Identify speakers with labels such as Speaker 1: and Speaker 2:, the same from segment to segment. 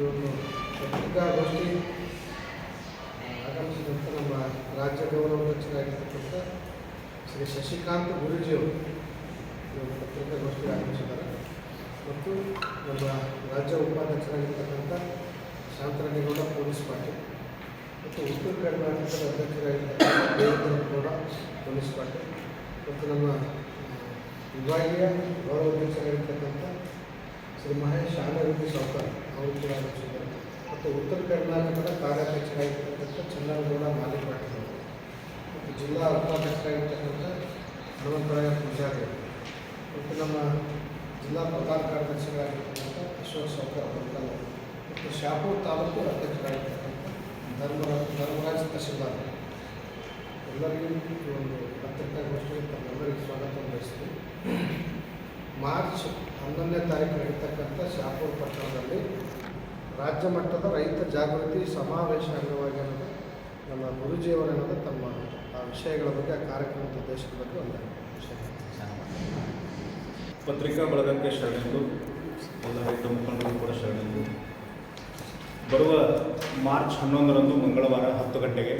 Speaker 1: ಈ ಪತ್ರಿಕಾಗೋಷ್ಠಿ ಆಗಮಿಸಿದಂಥ ನಮ್ಮ ರಾಜ್ಯ ಗೌರವಾಧ್ಯಕ್ಷರಾಗಿರ್ತಕ್ಕಂಥ ಶ್ರೀ ಶಶಿಕಾಂತ್ ಗುರೂಜಿಯವರು ಈ ಒಂದು ಪತ್ರಿಕಾಗೋಷ್ಠಿಗೆ ಆಗಮಿಸಿದ್ದಾರೆ. ಮತ್ತು ನಮ್ಮ ರಾಜ್ಯ ಉಪಾಧ್ಯಕ್ಷರಾಗಿರ್ತಕ್ಕಂಥ ಶಾಂತರಾಜೇಗೌಡ ಪೊಲೀಸ್ ಪಾರ್ಟಿ ಮತ್ತು ಉತ್ತರ ಕರ್ನಾಟಕದ ಅಧ್ಯಕ್ಷರಾಗಿರ್ತಕ್ಕಂಥ ಪೊಲೀಸ್ ಪಾರ್ಟಿ ಮತ್ತು ನಮ್ಮ ವಿಭಾಗೀಯ ಗೌರವಾಧ್ಯಕ್ಷರಾಗಿರ್ತಕ್ಕಂಥ ಶ್ರೀ ಮಹೇಶ್ ಆನಂದಿ ಸೌಕರ್ ಅವರು ಕೂಡ ಆಗಮಿಸಿದ್ದಾರೆ ಮತ್ತು ಉತ್ತರ ಕರ್ನಾಟಕದ ಕಾರ್ಯಾಧ್ಯಕ್ಷರಾಗಿರ್ತಕ್ಕಂಥ ಚಂದ್ರಗೌಡ ಮಾಲಿ ಪಾಟೀಲ್. ಅವರು ಮತ್ತು ಜಿಲ್ಲಾ ಉಪಾಧ್ಯಕ್ಷರಾಗಿರ್ತಕ್ಕಂಥ ಹನುಮಂತರಾಯ ಪೂಜಾರಿ. ಮತ್ತು ನಮ್ಮ ಜಿಲ್ಲಾ ಪ್ರಧಾನ ಕಾರ್ಯದರ್ಶಿಗಳಾಗಿರ್ತಕ್ಕಂಥ ಅಶೋಕ್ ಸೌಕರ್ ಬಂಕಲ್ ಮತ್ತು ಶಾಪೂರ್ ತಾಲೂಕು ಅಧ್ಯಕ್ಷರಾಗಿರ್ತಕ್ಕಂಥ ಧರ್ಮರಾಜ್ ಧರ್ಮರಾಜ್ ತಹಶೀಲ್ದಾರ್. ಎಲ್ಲರಿಗೂ ಒಂದು ಪತ್ರಿಕಾಗೋಷ್ಠಿಗೆ ತಮ್ಮೆಲ್ಲರಿಗೂ ಸ್ವಾಗತ. ಬಯಸ್ತೀನಿ ಮಾರ್ಚ್ ಹನ್ನೊಂದನೇ ತಾರೀಕು ನಡೀತಕ್ಕಂಥ ಶಾಪುರ ಪಟ್ಟಣದಲ್ಲಿ ರಾಜ್ಯ ಮಟ್ಟದ ರೈತ ಜಾಗೃತಿ ಸಮಾವೇಶ ಅಂಗವಾಗಿ ಅನ್ನೋದು ನಮ್ಮ ಗುರುಜಿಯವರನ್ನೋದು ತಮ್ಮ ಆ ವಿಷಯಗಳ ಬಗ್ಗೆ, ಆ ಕಾರ್ಯಕ್ರಮದ ಉದ್ದೇಶದ ಬಗ್ಗೆ ಒಂದು
Speaker 2: ಪತ್ರಿಕಾ ಬಳಗಕ್ಕೆ ಶರಣೆಂದು, ಎಲ್ಲ ರೈತ ಮುಖಂಡರು ಕೂಡ ಶರಣೆಂದು. ಬರುವ ಮಾರ್ಚ್ ಹನ್ನೊಂದರಂದು ಮಂಗಳವಾರ ಹತ್ತು ಗಂಟೆಗೆ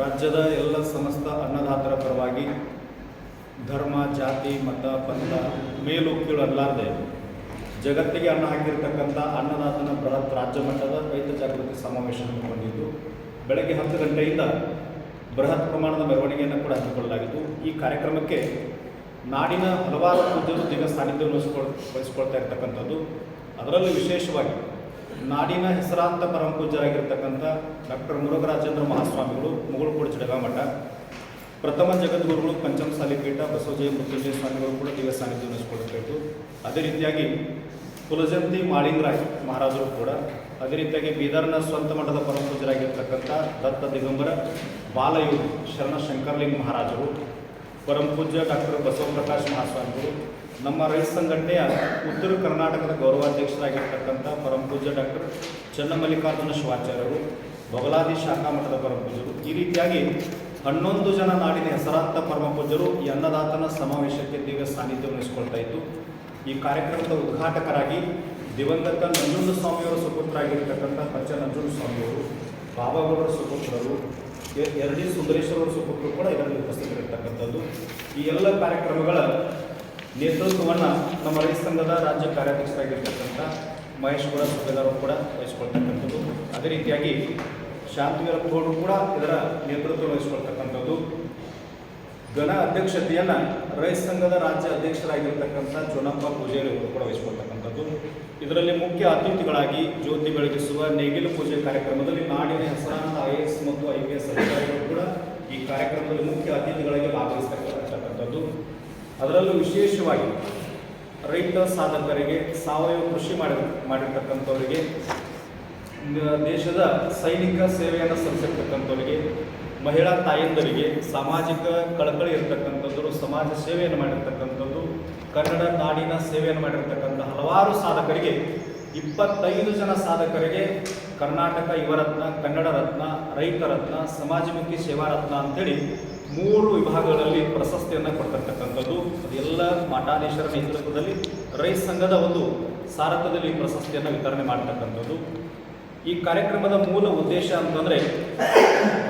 Speaker 2: ರಾಜ್ಯದ ಎಲ್ಲ ಸಮಸ್ತ ಅನ್ನದಾತರ ಪರವಾಗಿ ಧರ್ಮ, ಜಾತಿ, ಮತ, ಪಂಥ, ಮೇಲು, ಕೀಳು ಜಗತ್ತಿಗೆ ಅನ್ನ ಹಾಕಿರ್ತಕ್ಕಂಥ ಅನ್ನದಾತನ ಬೃಹತ್ ರಾಜ್ಯ ಮಟ್ಟದ ರೈತ ಜಾಗೃತಿ ಸಮಾವೇಶ ಹಮ್ಮಿಕೊಂಡಿದ್ದು, ಬೆಳಗ್ಗೆ ಹತ್ತು ಗಂಟೆಯಿಂದ ಬೃಹತ್ ಪ್ರಮಾಣದ ಮೆರವಣಿಗೆಯನ್ನು ಕೂಡ ಹಮ್ಮಿಕೊಳ್ಳಲಾಗಿತ್ತು ಈ ಕಾರ್ಯಕ್ರಮಕ್ಕೆ ನಾಡಿನ ಹಲವಾರು ಪೂಜ್ಯರು ದಿನ ಸಾನ್ನಿಧ್ಯವನ್ನು ವಹಿಸ್ಕೊಳ್, ವಹಿಸ್ಕೊಳ್ತಾ ಇರ್ತಕ್ಕಂಥದ್ದು. ಅದರಲ್ಲೂ ವಿಶೇಷವಾಗಿ ನಾಡಿನ ಹೆಸರಾಂತ ಪರಮ ಪೂಜ್ಯರಾಗಿರ್ತಕ್ಕಂಥ ಡಾಕ್ಟರ್ ಮುರುಘರಾಜೇಂದ್ರ ಮಹಾಸ್ವಾಮಿಗಳು, ಮುಗುಳುಕೋಡು ಜಡಗಾಮಠ ಪ್ರಥಮ ಜಗದ್ಗುರುಗಳು ಪಂಚಮಸಾಲಿ ಪೀಠ ಬಸವಜಯ ಮೃತ್ಯುಂಜಯ ಸ್ವಾಮಿಗಳು ಕೂಡ ದಿವ್ಯ ಸಾನ್ನಿಧ್ಯ ಉಳಿಸ್ಕೊಳ್ಬೇಕು ಅದೇ ರೀತಿಯಾಗಿ ಕುಲಜಂತಿ ಮಾಳಿಂಗರಾಯ್ ಮಹಾರಾಜರು ಕೂಡ ಅದೇ ರೀತಿಯಾಗಿ ಬೀದರ್ನ ಸ್ವಂತ ಮಠದ ಪರಮ ಪೂಜ್ಯರಾಗಿರ್ತಕ್ಕಂಥ ದತ್ತ ದಿಗಂಬರ ಬಾಲಯು ಶರಣ ಶಂಕರಲಿಂಗ ಮಹಾರಾಜರು ಪರಮ ಪೂಜ್ಯ ಡಾಕ್ಟರ್ ಬಸವಪ್ರಕಾಶ್ ಮಹಾಸ್ವಾಮಿಗಳು, ನಮ್ಮ ರೈತ ಸಂಘಟನೆಯ ಉತ್ತರ ಕರ್ನಾಟಕದ ಗೌರವಾಧ್ಯಕ್ಷರಾಗಿರ್ತಕ್ಕಂಥ ಪರಮ ಪೂಜ್ಯ ಡಾಕ್ಟರ್ ಚನ್ನಮಲ್ಲಿಕಾರ್ಜುನ ಶಿವಾಚಾರ್ಯರು, ಬೊಗಲಾದಿ ಶಾಖಾ ಮಠದ ಪರಮ ಪೂಜ್ಯರು ಈ ರೀತಿಯಾಗಿ ಹನ್ನೊಂದು ಜನ ನಾಡಿನ ಹೆಸರಾಂತ ಪರಮ ಪೂಜ್ಯರು ಈ ಅನ್ನದಾತನ ಸಮಾವೇಶಕ್ಕೆ ದಿವ್ಯ ಸಾನ್ನಿಧ್ಯ ವಹಿಸಿಕೊಳ್ತಾ ಇತ್ತು. ಈ ಕಾರ್ಯಕ್ರಮದ ಉದ್ಘಾಟಕರಾಗಿ ದಿವಂಗತ ನಂಜುಂಡ ಸ್ವಾಮಿಯವರ ಸುಪುತ್ರರಾಗಿರ್ತಕ್ಕಂಥ ಪಚ್ಚ ನಂಜುಂಡ ಸ್ವಾಮಿಯವರು, ಬಾಬಾಗೌಡರ ಸುಪುತ್ರರು ಎರ್ ಎರಡಿ ಸುಂದರೇಶ್ವರರ ಸುಪುತ್ರರು ಕೂಡ ಇದರಲ್ಲಿ ಉಪಸ್ಥಿತರಿರ್ತಕ್ಕಂಥದ್ದು. ಈ ಎಲ್ಲ ಕಾರ್ಯಕ್ರಮಗಳ ನೇತೃತ್ವವನ್ನು ನಮ್ಮ ರೈತ ಸಂಘದ ರಾಜ್ಯ ಕಾರ್ಯಾಧ್ಯಕ್ಷರಾಗಿರ್ತಕ್ಕಂಥ ಮಹೇಶ್ ಗೌಡ ಸುಬೇದಾರ್ ಕೂಡ ವಹಿಸಿಕೊಳ್ತಕ್ಕಂಥದ್ದು. ಅದೇ ರೀತಿಯಾಗಿ ಶಾಂತಿವೀರಪ್ಪಗೌಡರು ಕೂಡ ಇದರ ನೇತೃತ್ವ ವಹಿಸ್ಕೊಳ್ತಕ್ಕಂಥದ್ದು. ಗಣ ಅಧ್ಯಕ್ಷತೆಯನ್ನು ರೈತ ಸಂಘದ ರಾಜ್ಯ ಅಧ್ಯಕ್ಷರಾಗಿರ್ತಕ್ಕಂಥ ಚುನಪ್ಪ ಪೂಜಾರಿ ಅವರು ಕೂಡ ವಹಿಸ್ಕೊಳ್ತಕ್ಕಂಥದ್ದು. ಇದರಲ್ಲಿ ಮುಖ್ಯ ಅತಿಥಿಗಳಾಗಿ ಜ್ಯೋತಿ ಬೆಳಗಿಸುವ ನೇಗಿಲು ಪೂಜೆ ಕಾರ್ಯಕ್ರಮದಲ್ಲಿ ನಾಡಿನ ಹೆಸರಾಂತ ಐ ಎಸ್ ಮತ್ತು ಐ ಪಿ ಎಸ್ ಅಧಿಕಾರಿಗಳು ಕೂಡ ಈ ಕಾರ್ಯಕ್ರಮದಲ್ಲಿ ಮುಖ್ಯ ಅತಿಥಿಗಳಾಗಿ ಭಾಗವಹಿಸ್ತಕ್ಕಂಥದ್ದು. ಅದರಲ್ಲೂ ವಿಶೇಷವಾಗಿ ರೈತ ಸಾಧಕರಿಗೆ ಸಾವಯವ ಕೃಷಿ ಮಾಡಿ ಮಾಡಿರ್ತಕ್ಕಂಥವರಿಗೆ ದೇಶದ ಸೈನಿಕ ಸೇವೆಯನ್ನು ಸಲ್ಲಿಸಿರ್ತಕ್ಕಂಥವ್ರಿಗೆ ಮಹಿಳಾ ತಾಯಂದರಿಗೆ, ಸಾಮಾಜಿಕ ಕಳಕಳಿ ಇರತಕ್ಕಂಥದ್ದು ಸಮಾಜ ಸೇವೆಯನ್ನು ಮಾಡಿರ್ತಕ್ಕಂಥದ್ದು ಕನ್ನಡ ನಾಡಿನ ಸೇವೆಯನ್ನು ಮಾಡಿರ್ತಕ್ಕಂಥ ಹಲವಾರು ಸಾಧಕರಿಗೆ, ಇಪ್ಪತ್ತೈದು ಜನ ಸಾಧಕರಿಗೆ ಕರ್ನಾಟಕ ಯುವರತ್ನ, ಕನ್ನಡ ರತ್ನ, ರೈತ ರತ್ನ, ಸಮಾಜಮುಖಿ ಸೇವಾ ರತ್ನ ಅಂತೇಳಿ ಮೂರು ವಿಭಾಗಗಳಲ್ಲಿ ಪ್ರಶಸ್ತಿಯನ್ನು ಕೊಡ್ತಕ್ಕಂಥದ್ದು. ಅದೆಲ್ಲ ಮಠಾಧೀಶರ ನೇತೃತ್ವದಲ್ಲಿ ರೈತ ಸಂಘದ ಒಂದು ಸಾರಥ್ಯದಲ್ಲಿ ಪ್ರಶಸ್ತಿಯನ್ನು ವಿತರಣೆ ಮಾಡ್ತಕ್ಕಂಥದ್ದು. ಈ ಕಾರ್ಯಕ್ರಮದ ಮೂಲ ಉದ್ದೇಶ ಅಂತಂದರೆ,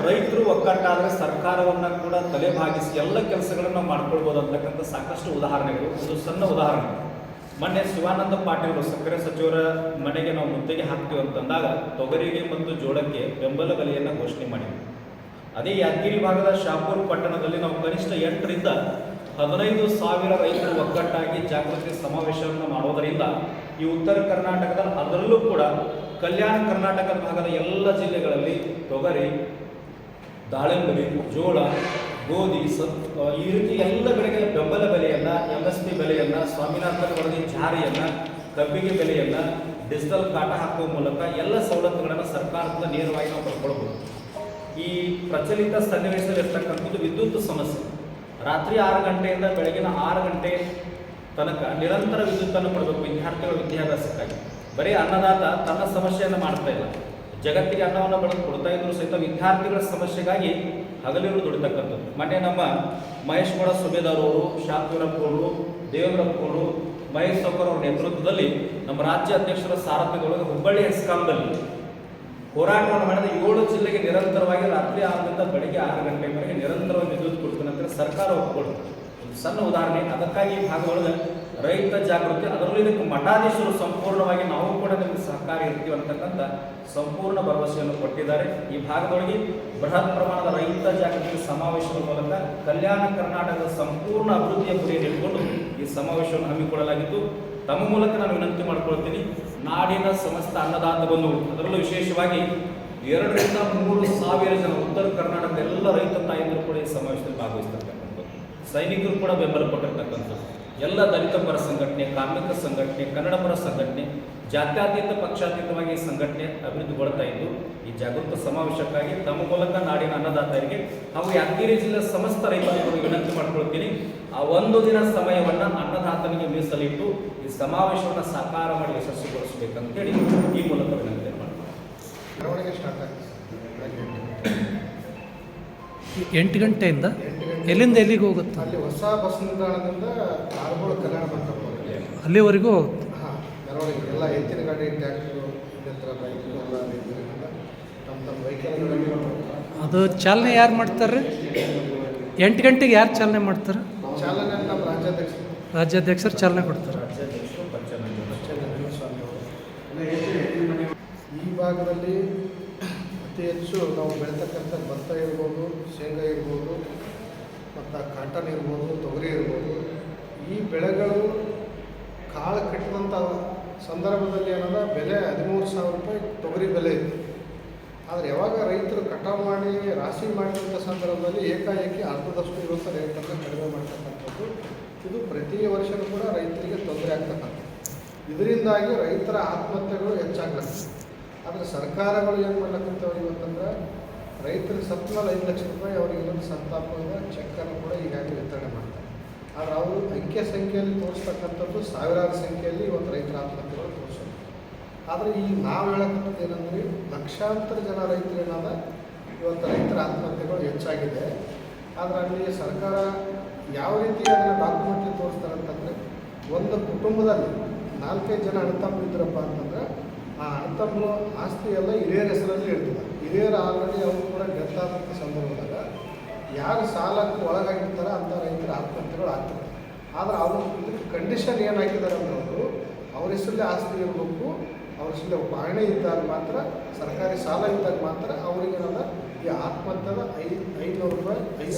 Speaker 2: ರೈತರು ಒಕ್ಕಟ್ಟಾದ್ರೆ ಸರ್ಕಾರವನ್ನು ಕೂಡ ತಲೆಭಾಗಿಸಿ ಎಲ್ಲ ಕೆಲಸಗಳನ್ನು ಮಾಡ್ಕೊಳ್ಬಹುದು ಅಂತಕ್ಕಂಥ ಸಾಕಷ್ಟು ಉದಾಹರಣೆಗಳು. ಒಂದು ಸಣ್ಣ ಉದಾಹರಣೆ. ಮೊನ್ನೆ ಶಿವಾನಂದ ಪಾಟೀಲರು ಸಕ್ಕರೆ ಸಚಿವರ ಮನೆಗೆ ನಾವು ಮುತ್ತಿಗೆ ಹಾಕ್ತೀವಿ ಅಂತಂದಾಗ, ತೊಗರಿಗೆ ಮತ್ತು ಜೋಳಕ್ಕೆ ಬೆಂಬಲ ಬೆಲೆಯನ್ನು ಘೋಷಣೆ ಮಾಡಿದ್ವಿ ಅದೇ ಯಾದಗಿರಿ ಭಾಗದ ಶಾಪೂರ್ ಪಟ್ಟಣದಲ್ಲಿ ನಾವು ಕನಿಷ್ಠ ಎಂಟರಿಂದ ಹದಿನೈದು ಸಾವಿರ ರೈತರು ಒಗ್ಗಟ್ಟಾಗಿ ಜಾಗೃತಿ ಸಮಾವೇಶವನ್ನು ಮಾಡೋದರಿಂದ ಈ ಉತ್ತರ ಕರ್ನಾಟಕದ ಅದರಲ್ಲೂ ಕೂಡ ಕಲ್ಯಾಣ ಕರ್ನಾಟಕದ ಭಾಗದ ಎಲ್ಲ ಜಿಲ್ಲೆಗಳಲ್ಲಿ ತೊಗರಿ, ದಾಳಿಂಬೆ, ಜೋಳ, ಗೋಧಿ ಸತ್ ಈ ರೀತಿ ಎಲ್ಲ ಬೆಳೆಗಳ ಬೆಂಬಲ ಬೆಲೆಯನ್ನು ಎಂ ಎಸ್ ಪಿ ಬೆಲೆಯನ್ನು, ಸ್ವಾಮಿನಾಥನ್ ವರದಿ ಜಾರಿಯನ್ನು, ಕಬ್ಬಿಗೆ ಬೆಲೆಯನ್ನು, ಡಿಜಿಟಲ್ ಕಾಟ ಹಾಕುವ ಮೂಲಕ ಎಲ್ಲ ಸವಲತ್ತುಗಳನ್ನು ಸರ್ಕಾರದಿಂದ ನೇರವಾಗಿ ನಾವು ಪಡ್ಕೊಳ್ಬೋದು. ಈ ಪ್ರಚಲಿತ ಸನ್ನಿವೇಶದಲ್ಲಿರ್ತಕ್ಕಂಥದ್ದು ವಿದ್ಯುತ್ ಸಮಸ್ಯೆ. ರಾತ್ರಿ ಆರು ಗಂಟೆಯಿಂದ ಬೆಳಗಿನ ಆರು ಗಂಟೆ ತನಕ ನಿರಂತರ ವಿದ್ಯುತ್ತನ್ನು ಕೊಡಬೇಕು ವಿದ್ಯಾರ್ಥಿಗಳ ವಿದ್ಯಾಭ್ಯಾಸಕ್ಕಾಗಿ ಬರೀ ಅನ್ನದಾತ ತನ್ನ ಸಮಸ್ಯೆಯನ್ನು ಮಾಡ್ತಾ ಇಲ್ಲ. ಜಗತ್ತಿಗೆ ಅನ್ನವನ್ನು ಬಳಸಿ ಕೊಡ್ತಾ ಇದ್ರು ಸಹಿತ ವಿದ್ಯಾರ್ಥಿಗಳ ಸಮಸ್ಯೆಗಾಗಿ ಹಗಲಿರು ದುಡಿತಕ್ಕಂಥದ್ದು. ಮೊನ್ನೆ ನಮ್ಮ ಮಹೇಶ್ ಗೌಡ ಸುಬೇದಾರ್ ಅವರು ಶಾಂತಿವರಪ್ಪವರು ದೇವೇಂದ್ರಪ್ಪವರು ಮಹೇಶ್ ಸೌಕರ್ ಅವರ ನೇತೃತ್ವದಲ್ಲಿ ನಮ್ಮ ರಾಜ್ಯ ಅಧ್ಯಕ್ಷರ ಸಾರಥ್ಯದೊಳಗೆ ಹುಬ್ಬಳ್ಳಿ ಹೆಸ್ಕಾಂಬಲ್ಲಿ ಹೋರಾಟವನ್ನು ಮಾಡಿದ ಏಳು ಜಿಲ್ಲೆಗೆ ನಿರಂತರವಾಗಿ ರಾತ್ರಿ ಆರರಿಂದ ಬೆಳಗ್ಗೆ ಆರು ಗಂಟೆವರೆಗೆ ನಿರಂತರವಾಗಿ ವಿದ್ಯುತ್ ಕೊಡ್ತೀನಿ ಅಂತ ಸರ್ಕಾರ ಒಪ್ಪಿಕೊಳ್ತದೆ ಸಣ್ಣ ಉದಾಹರಣೆ, ಅದಕ್ಕಾಗಿ ಭಾಗದೊಳಗೆ ರೈತ ಜಾಗೃತಿ, ಅದರಲ್ಲೂ ಇದಕ್ಕೆ ಮಠಾಧೀಶರು ಸಂಪೂರ್ಣವಾಗಿ ನಾವು ಕೂಡ ನಿಮಗೆ ಸಹಕಾರ ಇರ್ತೀವಿ ಅಂತಕ್ಕಂಥ ಸಂಪೂರ್ಣ ಭರವಸೆಯನ್ನು ಕೊಟ್ಟಿದ್ದಾರೆ. ಈ ಭಾಗದೊಳಗೆ ಬೃಹತ್ ಪ್ರಮಾಣದ ರೈತ ಜಾಗೃತಿ ಸಮಾವೇಶದ ಮೂಲಕ ಕಲ್ಯಾಣ ಕರ್ನಾಟಕದ ಸಂಪೂರ್ಣ ಅಭಿವೃದ್ಧಿಯ ಗುರಿಯನ್ನು ಇಟ್ಕೊಂಡು ಈ ಸಮಾವೇಶವನ್ನು ಹಮ್ಮಿಕೊಳ್ಳಲಾಗಿದ್ದು ತಮ್ಮ ಮೂಲಕ ನಾನು ವಿನಂತಿ ಮಾಡಿಕೊಳ್ತೀನಿ, ನಾಡಿನ ಸಮಸ್ತ ಅನ್ನದಾತ ಬಂದು ಅದರಲ್ಲೂ ವಿಶೇಷವಾಗಿ ಎರಡರಿಂದ ಮೂರು ಸಾವಿರ ಜನ ಉತ್ತರ ಕರ್ನಾಟಕದ ಎಲ್ಲ ರೈತ ತಾಯಂದರು ಕೂಡ ಈ ಸಮಾವೇಶದಲ್ಲಿ ಭಾಗವಹಿಸ್ತಿರ್ತಕ್ಕಂಥದ್ದು ಸೈನಿಕರು ಕೂಡ ಬೆಂಬಲ ಕೊಟ್ಟಿರ್ತಕ್ಕಂಥದ್ದು ಎಲ್ಲ ದಲಿತ ಪರ ಸಂಘಟನೆ, ಕಾರ್ಮಿಕ ಸಂಘಟನೆ, ಕನ್ನಡ ಪರ ಸಂಘಟನೆ, ಜಾತ್ಯಾತೀತ ಪಕ್ಷಾತೀತವಾಗಿ ಈ ಸಂಘಟನೆ ಅಭಿವೃದ್ಧಿಗೊಳ್ತಾ ಇದ್ದು, ಈ ಜಾಗೃತ ಸಮಾವೇಶಕ್ಕಾಗಿ ತಮ್ಮ ಮೂಲಕ ನಾಡಿನ ಅನ್ನದಾತರಿಗೆ ಹಾಗೂ ಯಾದಗಿರಿ ಜಿಲ್ಲೆ ಸಮಸ್ತ ರೈತರಿಗೆ ವಿನಂತಿ ಮಾಡ್ಕೊಳ್ತೀನಿ. ಆ ಒಂದು ದಿನ ಸಮಯವನ್ನ ಅನ್ನದಾತನಿಗೆ ಮೀಸಲಿಟ್ಟು ಈ ಸಮಾವೇಶವನ್ನು ಸಾಕಾರ ಮಾಡಿ ಯಶಸ್ವಿಗೊಳಿಸಬೇಕಂತೇಳಿ ಈ ಮೂಲಕ ವಿನಂತಿ ಮಾಡ್ತೀನಿ
Speaker 1: ಎಂಟು
Speaker 3: ಗಂಟೆಯಿಂದ ಎಲ್ಲಿಂದ ಎಲ್ಲಿಗೆ ಹೋಗುತ್ತೆ?
Speaker 1: ಅಲ್ಲಿ ಹೊಸ ಬಸ್ ನಿಲ್ದಾಣದಿಂದ ಕಾರುಗಳು ಕಲ್ಯಾಣ ಮಂಟಪ
Speaker 3: ಅಲ್ಲಿವರೆಗೂ ಹೋಗುತ್ತೆ.
Speaker 1: ಹಾಂ ಮೆರವಣಿಗೆ ಎಲ್ಲ ಎತ್ತಿನ ಗಾಡಿ ಟ್ಯಾಕ್ಟ್ರು ಯಂತ್ರ ಬೈಕು ಎಲ್ಲ ತಮ್ಮ
Speaker 3: ಅದು ಚಾಲನೆ ಯಾರು ಮಾಡ್ತಾರೆ? ಎಂಟು ಗಂಟೆಗೆ ಯಾರು ಚಾಲನೆ ಮಾಡ್ತಾರೆ?
Speaker 1: ಚಾಲನೆ ನಮ್ಮ ರಾಜ್ಯಾಧ್ಯಕ್ಷರು.
Speaker 3: ರಾಜ್ಯಾಧ್ಯಕ್ಷರು ಚಾಲನೆ ಕೊಡ್ತಾರೆ.
Speaker 1: ಈ ಭಾಗದಲ್ಲಿ ಅತಿ ಹೆಚ್ಚು ನಾವು ಬೆಳೀತಕ್ಕಂಥ ಭತ್ತ ಇರ್ಬೋದು, ಶೇಂಗಾ ಇರ್ಬೋದು, ಮತ್ತು ಕಾಟನ್ ಇರ್ಬೋದು, ತೊಗರಿ ಇರ್ಬೋದು. ಈ ಬೆಳೆಗಳು ಕಾಳು ಕಟ್ಟಿದಂಥ ಸಂದರ್ಭದಲ್ಲಿ ಏನದ? ಬೆಲೆ ಹದಿಮೂರು ಸಾವಿರ ರೂಪಾಯಿ ತೊಗರಿ ಬೆಲೆ ಇತ್ತು ಆದರೆ ಯಾವಾಗ ರೈತರು ಕಟಾವು ಮಾಡಿ, ರಾಶಿ ಮಾಡಿದಂಥ ಸಂದರ್ಭದಲ್ಲಿ ಏಕಾಏಕಿ ಅರ್ಧದಷ್ಟು ಇರುವಂಥ ರೇಟನ್ನು ಕಡಿಮೆ ಮಾಡ್ತಕ್ಕಂಥದ್ದು. ಇದು ಪ್ರತಿ ವರ್ಷವೂ ಕೂಡ ರೈತರಿಗೆ ತೊಂದರೆ ಆಗ್ತಕ್ಕಂಥದ್ದು. ಇದರಿಂದಾಗಿ ರೈತರ ಆತ್ಮಹತ್ಯೆಗಳು ಹೆಚ್ಚಾಗ್ಲತ್ತವೆ. ಆದರೆ ಸರ್ಕಾರಗಳು ಏನು ಮಾಡ್ಲಕ್ಕಂತವ್ರು ಇವತ್ತಂದ್ರೆ ರೈತರಿಗೆ ಸತ್ಮೇಲೆ ಐದು ಲಕ್ಷ ರೂಪಾಯಿ ಅವರಿಗೆ ಇನ್ನೊಂದು ಸಂತಾಪದ ಚೆಕ್ಕನ್ನು ಕೂಡ ಈಗಾಗಲೇ ವಿತರಣೆ ಮಾಡ್ತಾರೆ. ಆದರೆ ಅವರು ಅಂಕೆ ಸಂಖ್ಯೆಯಲ್ಲಿ ತೋರಿಸ್ತಕ್ಕಂಥದ್ದು ಸಾವಿರಾರು ಸಂಖ್ಯೆಯಲ್ಲಿ ಇವತ್ತು ರೈತರ ಆತ್ಮಹತ್ಯೆಗಳು ತೋರಿಸೋದು ಆದರೆ ಈ ನಾವು ಹೇಳಕ್ಕಂಥದ್ದು ಏನಂದ್ರೆ ಲಕ್ಷಾಂತರ ಜನ ರೈತರೇನಾದ ಇವತ್ತು ರೈತರ ಆತ್ಮಹತ್ಯೆಗಳು ಹೆಚ್ಚಾಗಿದೆ. ಆದರೆ ಅಲ್ಲಿ ಸರ್ಕಾರ ಯಾವ ರೀತಿ ಅದನ್ನು ಡಾಕ್ಯುಮೆಂಟ್ಲಿ ತೋರಿಸ್ತಾರೆ ಅಂತಂದರೆ ಒಂದು ಕುಟುಂಬದಲ್ಲಿ ನಾಲ್ಕೈದು ಜನ ಅಣ್ಣತಮ್ಮ ಇದ್ರಪ್ಪ ಅಂತಂದ್ರೆ ಆ ಅಣ್ಣತಮ್ಮನ ಆಸ್ತಿ ಎಲ್ಲ ಹಿರಿಯರ ಹೆಸರಲ್ಲಿ ಇರ್ತದೆ ಹಿರಿಯರು ಆಲ್ರೆಡಿ ಅವರು ಕೂಡ ಡೆತ್ ಆದಂಥ ಸಂದರ್ಭದಾಗ ಯಾರು ಸಾಲಕ್ಕೆ ಒಳಗಾಗಿರ್ತಾರೆ ಅಂಥ ರೈತರ ಆತ್ಮಹತ್ಯೆಗಳು ಆಗ್ತದೆ. ಆದರೆ ಅವರು ಕಂಡೀಷನ್ ಏನಾಗಿದ್ದಾರೆ ಹಾಕಿದ್ದಾರೆ ಅಂದ್ರೆ ಅವರು ಅವ್ರ ಹೆಸರಲ್ಲಿ ಆಸ್ತಿ ಇರಬೇಕು ಅವ್ರ ಹೆಸರಲ್ಲಿ ಪಾಣೆ ಇದ್ದಾಗ ಮಾತ್ರ ಸರ್ಕಾರಿ ಸಾಲ ಇದ್ದಾಗ ಮಾತ್ರ ಅವ್ರಿಗೆ ಈ ಆತ್ಮಹತ್ಯದ ಐದು ಐದುನೂರು ರೂಪಾಯಿ ಐದು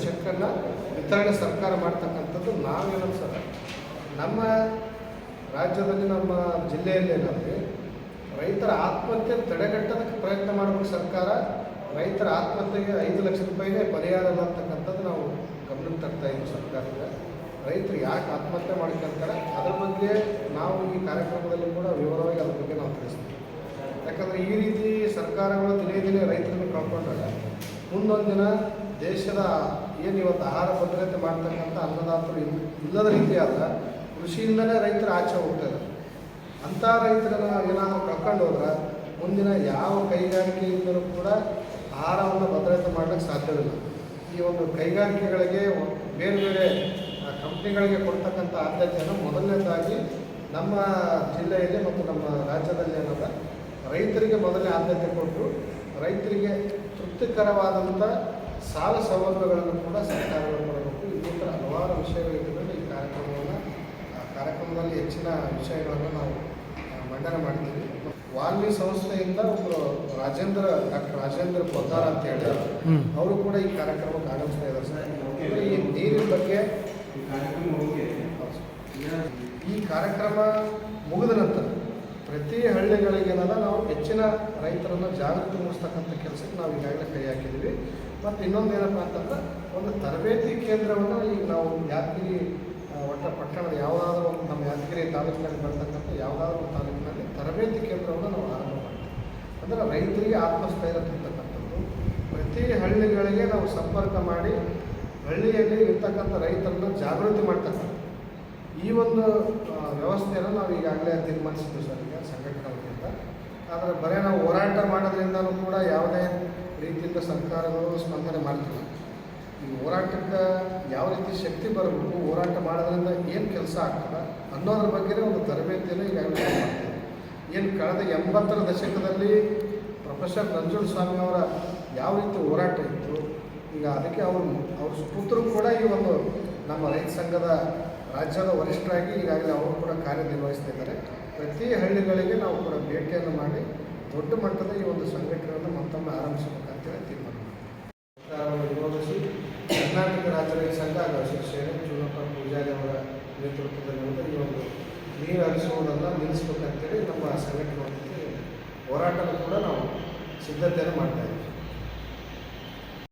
Speaker 1: ಚೆಕ್ಕನ್ನು ವಿತರಣೆ ಸರ್ಕಾರ ಮಾಡ್ತಕ್ಕಂಥದ್ದು ನಾವೇನೋ ಸರ್? ನಮ್ಮ ರಾಜ್ಯದಲ್ಲಿ ನಮ್ಮ ಜಿಲ್ಲೆಯಲ್ಲಿ ಏನಂದರೆ ರೈತರ ಆತ್ಮಹತ್ಯೆ ತಡೆಗಟ್ಟೋದಕ್ಕೆ ಪ್ರಯತ್ನ ಮಾಡಬೇಕು ಸರ್ಕಾರ. ರೈತರ ಆತ್ಮಹತ್ಯೆಗೆ ಐದು ಲಕ್ಷ ರೂಪಾಯಿನೇ ಪರಿಹಾರ ಅಲ್ಲ ಅಂತಕ್ಕಂಥದ್ದು ನಾವು ಗಮನಕ್ಕೆ ತರ್ತಾ ಇದ್ದೀವಿ ಸರ್ಕಾರದಿಂದ. ರೈತರು ಯಾಕೆ ಆತ್ಮಹತ್ಯೆ ಮಾಡ್ಕೊಳ್ತಾರೆ ಅದರ ಬಗ್ಗೆ ನಾವು ಈ ಕಾರ್ಯಕ್ರಮದಲ್ಲಿ ಕೂಡ ವಿವರವಾಗಿ ಅದ್ರ ಬಗ್ಗೆ ನಾವು ತಿಳಿಸ್ತೀವಿ. ಯಾಕಂದರೆ ಈ ರೀತಿ ಸರ್ಕಾರಗಳು ದಿನೇ ದಿನೇ ರೈತರನ್ನು ಕಳ್ಕೊಂಡಾಗ ಮುಂದೊಂದು ದಿನ ದೇಶದ ಏನು ಇವತ್ತು ಆಹಾರ ಭದ್ರತೆ ಮಾಡ್ತಕ್ಕಂಥ ಅನ್ನದಾತರು ಇಲ್- ಇಲ್ಲದ ರೀತಿ ಆದ ಕೃಷಿಯಿಂದಲೇ ರೈತರು ಆಚೆ ಹೋಗ್ತಾರೆ ಅಂಥ ರೈತರನ್ನ ಏನಾದರೂ ಕಳ್ಕೊಂಡು ಹೋದ್ರೆ ಮುಂದಿನ ಯಾವ ಕೈಗಾರಿಕೆಯಿಂದಲೂ ಕೂಡ ಆಹಾರವನ್ನು ಭದ್ರತೆ ಮಾಡಲಿಕ್ಕೆ ಸಾಧ್ಯವಿಲ್ಲ ಈ ಒಂದು ಕೈಗಾರಿಕೆಗಳಿಗೆ ಬೇರೆ ಬೇರೆ ಕಂಪ್ನಿಗಳಿಗೆ ಕೊಡ್ತಕ್ಕಂಥ ಆದ್ಯತೆಯನ್ನು ಮೊದಲನೇದಾಗಿ ನಮ್ಮ ಜಿಲ್ಲೆಯಲ್ಲಿ ಮತ್ತು ನಮ್ಮ ರಾಜ್ಯದಲ್ಲಿ ಏನದ ರೈತರಿಗೆ ಮೊದಲನೇ ಆದ್ಯತೆ ಕೊಟ್ಟು ರೈತರಿಗೆ ತೃಪ್ತಿಕರವಾದಂಥ ಸಾಲ ಸೌಲಭ್ಯಗಳನ್ನು ಕೂಡ ಸರ್ಕಾರಗಳು ಕೊಡಬೇಕು. ಥರ ಹಲವಾರು ವಿಷಯಗಳಿದ್ದರೆ ಈ ಕಾರ್ಯಕ್ರಮವನ್ನು ಕಾರ್ಯಕ್ರಮದಲ್ಲಿ ಹೆಚ್ಚಿನ ವಿಷಯಗಳನ್ನು ನಾವು ಮಂಡನೆ ಮಾಡ್ತೀವಿ. ವಾಲ್ಮಿ ಸಂಸ್ಥೆಯಿಂದ ಒಬ್ಬರು ರಾಜೇಂದ್ರ ಡಾಕ್ಟರ್ ರಾಜೇಂದ್ರ ಪೊದ್ದಾರ ಅಂತ ಹೇಳಿ ಅವರು ಕೂಡ ಈ ಕಾರ್ಯಕ್ರಮಕ್ಕೆ ಆಗಮಿಸ್ತಾ ಇದ್ದಾರೆ ಸರ್. ಅಂದ್ರೆ ಈ ನೀರಿನ ಬಗ್ಗೆ ಈ ಕಾರ್ಯಕ್ರಮ ಮುಗಿದ ನಂತರ ಪ್ರತಿ ಹಳ್ಳಿಗಳಿಗೇನಲ್ಲ ನಾವು ಹೆಚ್ಚಿನ ರೈತರನ್ನು ಜಾಗೃತಿ ಮೂಡಿಸ್ತಕ್ಕಂಥ ಕೆಲಸಕ್ಕೆ ನಾವು ಈಗಾಗಲೇ ಕೈ ಹಾಕಿದ್ದೀವಿ. ಮತ್ತು ಇನ್ನೊಂದು ಏನಪ್ಪ ಅಂತಂದ್ರೆ ಒಂದು ತರಬೇತಿ ಕೇಂದ್ರವನ್ನು ಈಗ ನಾವು ಆ, ಒಟ್ಟ ಪಟ್ಟಣದ ಯಾವುದಾದ್ರೂ ಒಂದು ನಮ್ಮ ಯಾದಗಿರಿ ತಾಲೂಕಿನಲ್ಲಿ ಬರ್ತಕ್ಕಂಥ ಯಾವುದಾದ್ರೂ ಒಂದು ತಾಲೂಕಿನಲ್ಲಿ ತರಬೇತಿ ಕೇಂದ್ರವನ್ನು ನಾವು ಆರಂಭ ಮಾಡ್ತೀವಿ. ಅಂದರೆ ರೈತರಿಗೆ ಆತ್ಮಸ್ಥೈರ್ಯ ತಿಂತಕ್ಕಂಥದ್ದು ಪ್ರತಿ ಹಳ್ಳಿಗಳಿಗೆ ನಾವು ಸಂಪರ್ಕ ಮಾಡಿ ಹಳ್ಳಿಯಲ್ಲಿ ಇರ್ತಕ್ಕಂಥ ರೈತರನ್ನ ಜಾಗೃತಿ ಮಾಡ್ತಕ್ಕಂಥ ಈ ಒಂದು ವ್ಯವಸ್ಥೆಯನ್ನು ನಾವು ಈಗಾಗಲೇ ತೀರ್ಮಾನಿಸಿದ್ವಿ ಸರ್ ಈಗ ಸಂಘಟನೆ ಆದರೆ ಬರೀ ನಾವು ಹೋರಾಟ ಮಾಡೋದ್ರಿಂದಲೂ ಕೂಡ ಯಾವುದೇ ರೀತಿಯಿಂದ ಸರ್ಕಾರಗಳು ಸ್ಪಂದನೆ ಮಾಡ್ತಿಲ್ಲ. ಈ ಹೋರಾಟಕ್ಕೆ ಯಾವ ರೀತಿ ಶಕ್ತಿ ಬರಬೇಕು, ಹೋರಾಟ ಮಾಡೋದ್ರಿಂದ ಏನು ಕೆಲಸ ಆಗ್ತದೆ ಅನ್ನೋದ್ರ ಬಗ್ಗೆನೇ ಒಂದು ತರಬೇತಿಯನ್ನು ಈಗಾಗಲೇ ಮಾಡ್ತೀವಿ ಏನು ಕಳೆದ ಎಂಬತ್ತರ ದಶಕದಲ್ಲಿ ಪ್ರೊಫೆಸರ್ ನಂಜುಳ ಸ್ವಾಮಿ ಅವರ ಯಾವ ರೀತಿ ಹೋರಾಟ ಇತ್ತು, ಈಗ ಅದಕ್ಕೆ ಅವರು, ಅವ್ರ ಸುಪುತ್ರರು ಕೂಡ ಈ ಒಂದು ನಮ್ಮ ರೈತ ಸಂಘದ ರಾಜ್ಯದ ವರಿಷ್ಠರಾಗಿ ಈಗಾಗಲೇ ಅವರು ಕೂಡ ಕಾರ್ಯನಿರ್ವಹಿಸ್ತಿದ್ದಾರೆ ಪ್ರತಿ ಹಳ್ಳಿಗಳಿಗೆ ನಾವು ಕೂಡ ಭೇಟಿಯನ್ನು ಮಾಡಿ ದೊಡ್ಡ ಮಟ್ಟದ ಈ ಒಂದು ಸಂಘಟನೆಯನ್ನು ಮತ್ತೊಮ್ಮೆ ಆರಂಭಿಸಬೇಕಂತೇಳಿ ತೀರ್ಮಾನ ರೈತ ಸಂಘ ಹಾಗೂ ಶಿವಸೇನೆ ಚುನಪ್ಪ ಪೂಜಾರಿ ಅವರ ನೇತೃತ್ವದಲ್ಲಿ ಒಂದು ಈ ಒಂದು ನೀರು ಹರಿಸುವುದನ್ನು ನಿಲ್ಲಿಸ್ಬೇಕಂತೇಳಿ ನಮ್ಮ ಸಂಘಟನೆ ಹೋರಾಟದ ಕೂಡ ನಾವು ಸಿದ್ಧತೆಯನ್ನು ಮಾಡ್ತಾ ಇದ್ದೀವಿ.